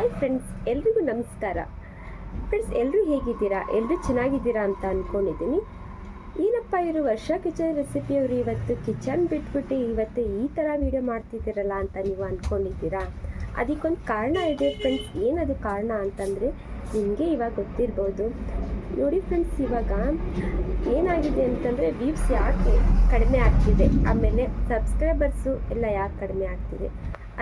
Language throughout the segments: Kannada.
ಹಾಯ್ ಫ್ರೆಂಡ್ಸ್ ಎಲ್ರಿಗೂ ನಮಸ್ಕಾರ. ಫ್ರೆಂಡ್ಸ್ ಎಲ್ಲರೂ ಹೇಗಿದ್ದೀರಾ? ಎಲ್ಲರೂ ಚೆನ್ನಾಗಿದ್ದೀರಾ ಅಂತ ಅಂದ್ಕೊಂಡಿದ್ದೀನಿ ಏನಪ್ಪ ಇವರು ವರ್ಷ ಕಿಚನ್ ರೆಸಿಪಿಯವರು ಇವತ್ತು ಕಿಚನ್ ಬಿಟ್ಬಿಟ್ಟು ಇವತ್ತು ಈ ಥರ ವೀಡಿಯೋ ಮಾಡ್ತಿದ್ದೀರಲ್ಲ ಅಂತ ನೀವು ಅಂದ್ಕೊಂಡಿದ್ದೀರಾ ಅದಕ್ಕೊಂದು ಕಾರಣ ಇದೆ ಫ್ರೆಂಡ್ಸ್ ಏನದು ಕಾರಣ ಅಂತಂದರೆ ನಿಮಗೆ ಇವಾಗ ಗೊತ್ತಿರ್ಬೋದು ನೋಡಿ ಫ್ರೆಂಡ್ಸ್ ಇವಾಗ ಏನಾಗಿದೆ ಅಂತಂದರೆ ವ್ಯೂಸ್ ಯಾಕೆ ಕಡಿಮೆ ಆಗ್ತಿದೆ? ಆಮೇಲೆ ಸಬ್ಸ್ಕ್ರೈಬರ್ಸು ಎಲ್ಲ ಯಾಕೆ ಕಡಿಮೆ ಆಗ್ತಿದೆ?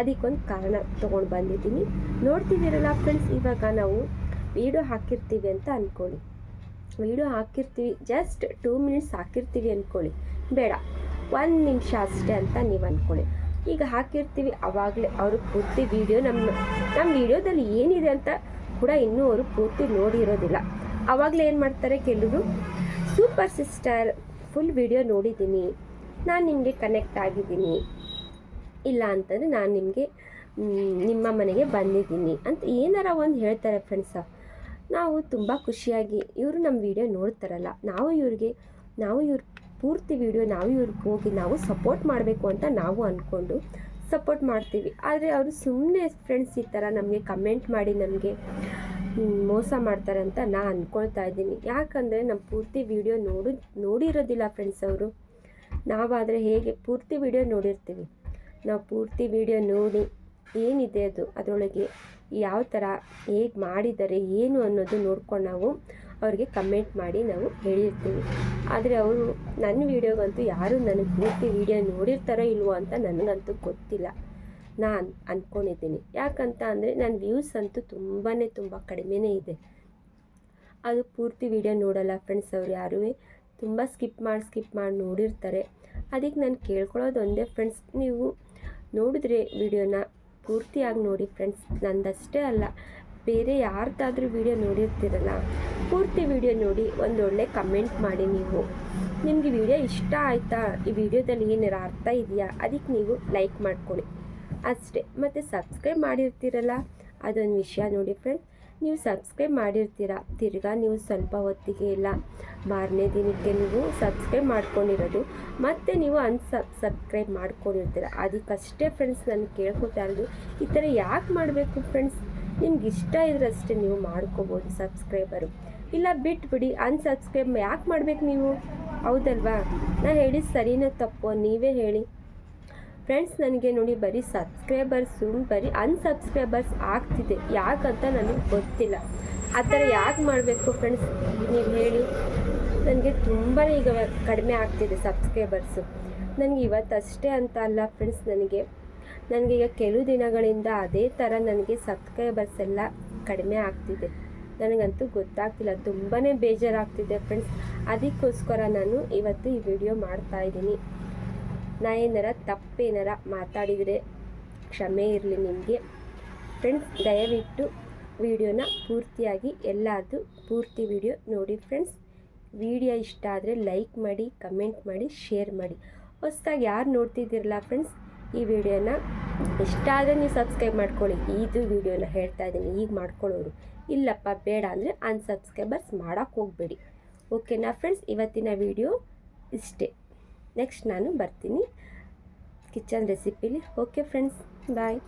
ಅದಕ್ಕೊಂದು ಕಾರಣ ತೊಗೊಂಡು ಬಂದಿದ್ದೀನಿ. ನೋಡ್ತಿದ್ದೀರಲ್ಲ ಫ್ರೆಂಡ್ಸ್ ಇವಾಗ ನಾವು ವೀಡಿಯೋ ಹಾಕಿರ್ತೀವಿ ಅಂತ ಅಂದ್ಕೊಳ್ಳಿ ವೀಡಿಯೋ ಹಾಕಿರ್ತೀವಿ ಜಸ್ಟ್ ಟೂ ಮಿನಿಟ್ಸ್ ಹಾಕಿರ್ತೀವಿ ಅಂದ್ಕೊಳ್ಳಿ ಬೇಡ, ಒಂದು ನಿಮಿಷ ಅಷ್ಟೇ ಅಂತ ನೀವು ಅಂದ್ಕೊಳ್ಳಿ ಈಗ ಹಾಕಿರ್ತೀವಿ ಆವಾಗಲೇ ಅವರು ಪೂರ್ತಿ ವೀಡಿಯೋ ನಮ್ಮ ನಮ್ಮ ವೀಡಿಯೋದಲ್ಲಿ ಏನಿದೆ ಅಂತ ಕೂಡ ಇನ್ನೂ ಅವರು ಪೂರ್ತಿ ನೋಡಿರೋದಿಲ್ಲ. ಆವಾಗಲೇ ಏನು ಮಾಡ್ತಾರೆ ಕೆಲವರು? ಸೂಪರ್ ಸಿಸ್ಟರ್ ಫುಲ್ ವೀಡಿಯೋ ನೋಡಿದ್ದೀನಿ. ನಾನು ನಿಮಗೆ ಕನೆಕ್ಟ್ ಆಗಿದ್ದೀನಿ. ಇಲ್ಲ ಅಂತಂದರೆ ನಾನು ನಿಮಗೆ ನಿಮ್ಮ ಮನೆಗೆ ಬಂದಿದ್ದೀನಿ ಅಂತ ಏನಾರ ಒಂದು ಹೇಳ್ತಾರೆ ಫ್ರೆಂಡ್ಸ ನಾವು ತುಂಬ ಖುಷಿಯಾಗಿ, ಇವರು ನಮ್ಮ ವಿಡಿಯೋ ನೋಡ್ತಾರಲ್ಲ, ನಾವು ಇವ್ರಿಗೆ, ನಾವು ಇವ್ರ ಪೂರ್ತಿ ವಿಡಿಯೋ ನಾವು ಇವ್ರಿಗೆ ಹೋಗಿ ನಾವು ಸಪೋರ್ಟ್ ಮಾಡಬೇಕು ಅಂತ ನಾವು ಅಂದ್ಕೊಂಡು ಸಪೋರ್ಟ್ ಮಾಡ್ತೀವಿ. ಆದರೆ ಅವರು ಸುಮ್ಮನೆ ಫ್ರೆಂಡ್ಸ್ ಈ ಥರ ನಮಗೆ ಕಮೆಂಟ್ ಮಾಡಿ ನಮಗೆ ಮೋಸ ಮಾಡ್ತಾರೆ ಅಂತ ನಾ ಅಂದ್ಕೊಳ್ತಾ ಇದ್ದೀನಿ. ಯಾಕಂದರೆ ನಮ್ಮ ಪೂರ್ತಿ ವಿಡಿಯೋ ನೋಡಿ, ನೋಡಿರೋದಿಲ್ಲ ಫ್ರೆಂಡ್ಸ್ ಅವರು. ನಾವಾದರೆ ಹೇಗೆ ಪೂರ್ತಿ ವಿಡಿಯೋ ನೋಡಿರ್ತೀವಿ. ನಾವು ಪೂರ್ತಿ ವಿಡಿಯೋ ನೋಡಿ ಏನಿದೆ ಅದು? ಅದರೊಳಗೆ ಯಾವ ಥರ ಹೇಗೆ ಮಾಡಿದ್ದಾರೆ, ಏನು ಅನ್ನೋದು ನೋಡ್ಕೊಂಡು ನಾವು ಅವ್ರಿಗೆ ಕಮೆಂಟ್ ಮಾಡಿ ನಾವು ಹೇಳಿರ್ತೀವಿ. ಆದರೆ ಅವರು ನನ್ನ ವೀಡಿಯೋಗಂತೂ ಯಾರು ನನಗೆ ಪೂರ್ತಿ ವೀಡಿಯೋ ನೋಡಿರ್ತಾರೋ ಇಲ್ವೋ ಅಂತ ನನಗಂತೂ ಗೊತ್ತಿಲ್ಲ. ನಾನು ಅಂದ್ಕೊಂಡಿದ್ದೀನಿ ಯಾಕಂತ ಅಂದರೆ ನನ್ನ ವ್ಯೂಸ್ ಅಂತೂ ತುಂಬಾ ತುಂಬ ಕಡಿಮೆನೇ ಇದೆ. ಅದು ಪೂರ್ತಿ ವಿಡಿಯೋ ನೋಡಲ್ಲ ಫ್ರೆಂಡ್ಸ್ ಅವ್ರು ಯಾರೂ. ತುಂಬ ಸ್ಕಿಪ್ ಮಾಡಿ ಸ್ಕಿಪ್ ಮಾಡಿ ನೋಡಿರ್ತಾರೆ. ಅದಕ್ಕೆ ನಾನು ಕೇಳ್ಕೊಳ್ಳೋದು ಒಂದೇ ಫ್ರೆಂಡ್ಸ್ ನೀವು ನೋಡಿದ್ರೆ ವಿಡಿಯೋನ ಪೂರ್ತಿಯಾಗಿ ನೋಡಿ ಫ್ರೆಂಡ್ಸ್ ನಂದಷ್ಟೇ ಅಲ್ಲ, ಬೇರೆ ಯಾರ್ದಾದ್ರೂ ವಿಡಿಯೋ ನೋಡಿರ್ತೀರಲ್ಲ, ಪೂರ್ತಿ ವಿಡಿಯೋ ನೋಡಿ ಒಂದೊಳ್ಳೆ ಕಮೆಂಟ್ ಮಾಡಿ ನೀವು. ನಿಮಗೆ ವಿಡಿಯೋ ಇಷ್ಟ ಆಯಿತಾ? ಈ ವಿಡಿಯೋದಲ್ಲಿ ಏನಾರು ಅರ್ಥ ಇದೆಯಾ? ಅದಕ್ಕೆ ನೀವು ಲೈಕ್ ಮಾಡ್ಕೊಳ್ಳಿ. ಅಷ್ಟೇ. ಮತ್ತು ಸಬ್ಸ್ಕ್ರೈಬ್ ಮಾಡಿರ್ತೀರಲ್ಲ? ಅದೊಂದು ವಿಷಯ ನೋಡಿ ಫ್ರೆಂಡ್ಸ್ ನೀವು ಸಬ್ಸ್ಕ್ರೈಬ್ ಮಾಡಿರ್ತೀರ? ತಿರ್ಗಾ ನೀವು ಸ್ವಲ್ಪ ಹೊತ್ತಿಗೆ ಇಲ್ಲ. ಮಾರನೇ ದಿನಕ್ಕೆ ನೀವು ಸಬ್ಸ್ಕ್ರೈಬ್ ಮಾಡ್ಕೊಂಡಿರೋದು. ಮತ್ತು ನೀವು ಅನ್ಸಬ್ ಸಬ್ಸ್ಕ್ರೈಬ್ ಮಾಡ್ಕೊಂಡಿರ್ತೀರ? ಅದಕ್ಕಷ್ಟೇ ಫ್ರೆಂಡ್ಸ್ ನಾನು ಕೇಳ್ಕೊತಾ ಇರೋದು. ಈ ಥರ ಯಾಕೆ ಮಾಡಬೇಕು ಫ್ರೆಂಡ್ಸ್ ನಿಮ್ಗೆ ಇಷ್ಟ ಇದ್ರಷ್ಟೇ ನೀವು ಮಾಡ್ಕೋಬೋದು ಸಬ್ಸ್ಕ್ರೈಬರು ಇಲ್ಲ ಬಿಟ್ಬಿಡಿ ಅನ್ಸಬ್ಸ್ಕ್ರೈಬ್ ಯಾಕೆ ಮಾಡ್ಬೇಕು ನೀವು? ಹೌದಲ್ವಾ? ನಾ ಹೇಳಿದ ಸರಿನೋ ತಪ್ಪೋ, ನೀವೇ ಹೇಳಿ. ಫ್ರೆಂಡ್ಸ್, ನನಗೆ ನೋಡಿ ಬರೀ ಸಬ್ಸ್ಕ್ರೈಬರ್ಸು ಬರೀ ಅನ್ಸಬ್ಸ್ಕ್ರೈಬರ್ಸ್ ಆಗ್ತಿದೆ. ಯಾಕಂತ ನನಗೆ ಗೊತ್ತಿಲ್ಲ. ಆ ಥರ ಯಾಕೆ ಮಾಡಬೇಕು ಫ್ರೆಂಡ್ಸ್? ನೀವು ಹೇಳಿ. ನನಗೆ ತುಂಬಾ ಈಗ ಕಡಿಮೆ ಆಗ್ತಿದೆ ಸಬ್ಸ್ಕ್ರೈಬರ್ಸು ನನಗೆ ಇವತ್ತಷ್ಟೇ ಅಂತ ಅಲ್ಲ ಫ್ರೆಂಡ್ಸ್ ನನಗೆ. ನನಗೆ ಈಗ ಕೆಲವು ದಿನಗಳಿಂದ ಅದೇ ಥರ ನನಗೆ ಸಬ್ಸ್ಕ್ರೈಬರ್ಸ್ ಎಲ್ಲ ಕಡಿಮೆ ಆಗ್ತಿದೆ. ನನಗಂತೂ ಗೊತ್ತಾಗ್ತಿಲ್ಲ. ತುಂಬಾ ಬೇಜಾರಾಗ್ತಿದೆ ಫ್ರೆಂಡ್ಸ್. ಅದಕ್ಕೋಸ್ಕರ ನಾನು ಇವತ್ತು ಈ ವಿಡಿಯೋ ಮಾಡ್ತಾಯಿದ್ದೀನಿ ನಾ ಏನಾರ ತಪ್ಪೇನಾರ ಮಾತಾಡಿದರೆ ಕ್ಷಮೆ ಇರಲಿ ನಿಮಗೆ. ಫ್ರೆಂಡ್ಸ್ ದಯವಿಟ್ಟು ವಿಡಿಯೋನ ಪೂರ್ತಿಯಾಗಿ ಎಲ್ಲಾದರೂ ಪೂರ್ತಿ ವಿಡಿಯೋ ನೋಡಿ ಫ್ರೆಂಡ್ಸ್ ವಿಡಿಯೋ ಇಷ್ಟ ಆದರೆ ಲೈಕ್ ಮಾಡಿ ಕಮೆಂಟ್ ಮಾಡಿ ಶೇರ್ ಮಾಡಿ. ಹೊಸ್ದಾಗಿ ಯಾರು ನೋಡ್ತಿದ್ದೀರಲ್ಲ ಫ್ರೆಂಡ್ಸ್ ಈ ವಿಡಿಯೋನ ಇಷ್ಟ ಆದರೆ ನೀವು ಸಬ್ಸ್ಕ್ರೈಬ್ ಮಾಡ್ಕೊಳ್ಳಿ. ಇದು ವಿಡಿಯೋನ ಹೇಳ್ತಾ ಇದ್ದೀನಿ, ಈಗ ಮಾಡ್ಕೊಳ್ಳೋರು. ಇಲ್ಲಪ್ಪ, ಬೇಡ ಅಂದರೆ ಅನ್ಸಬ್ಸ್ಕ್ರೈಬರ್ಸ್ ಮಾಡೋಕ್ಕೆ ಹೋಗಬೇಡಿ. ಓಕೆನಾ ಫ್ರೆಂಡ್ಸ್ ಇವತ್ತಿನ ವಿಡಿಯೋ ಇಷ್ಟೇ. ನೆಕ್ಸ್ಟ್ ನಾನು ಬರ್ತೀನಿ. ಕಿಚನ್ ರೆಸಿಪಿಲಿ ಓಕೆ ಫ್ರೆಂಡ್ಸ್ ಬಾಯ್